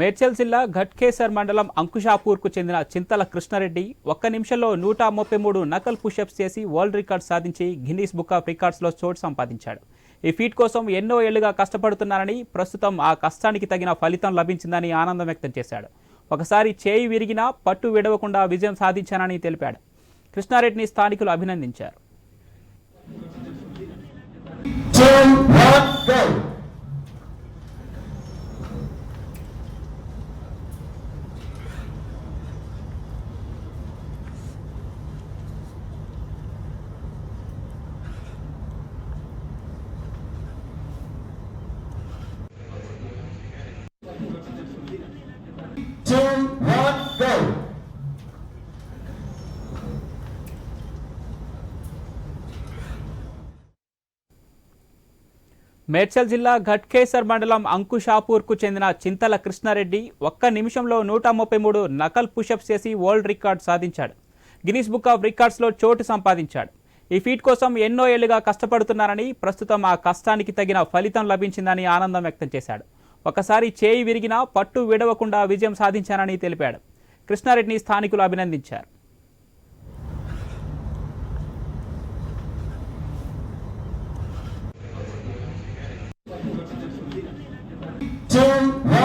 మేడ్చల్ జిల్లా ఘట్కేసర్ మండలం అంకుషాపూర్కు చెందిన చింతల కృష్ణారెడ్డి ఒక్క నిమిషంలో నూట ముప్పై మూడు నకల్ పుషప్స్ చేసి వరల్డ్ రికార్డ్ సాధించి గిన్నీస్ బుక్ ఆఫ్ రికార్డ్స్లో చోటు సంపాదించాడు. ఈ ఫీట్ కోసం ఎన్నో ఏళ్ళుగా కష్టపడుతున్నానని ప్రస్తుతం ఆ కష్టానికి తగిన ఫలితం లభించిందని ఆనందం వ్యక్తం చేశాడు. ఒకసారి చేయి విరిగినా పట్టు విడవకుండా విజయం సాధించానని తెలిపాడు. కృష్ణారెడ్డిని స్థానికులు అభినందించారు. మేడ్చల్ జిల్లా ఘట్కేసర్ మండలం అంకుషాపూర్కు చెందిన చింతల కృష్ణారెడ్డి ఒక్క నిమిషంలో నూట ముప్పై మూడు నకల్ పుషప్స్ చేసి వరల్డ్ రికార్డ్ సాధించాడు. గినీస్ బుక్ ఆఫ్ రికార్డ్స్లో చోటు సంపాదించాడు. ఈ ఫీట్ కోసం ఎన్నో ఏళ్ళుగా కష్టపడుతున్నారని ప్రస్తుతం ఆ కష్టానికి తగిన ఫలితం లభించిందని ఆనందం వ్యక్తం చేశాడు. ఒకసారి చేయి విరిగినా పట్టు విడవకుండా విజయం సాధించానని తెలిపాడు. కృష్ణారెడ్డిని స్థానికులు అభినందించారు. trên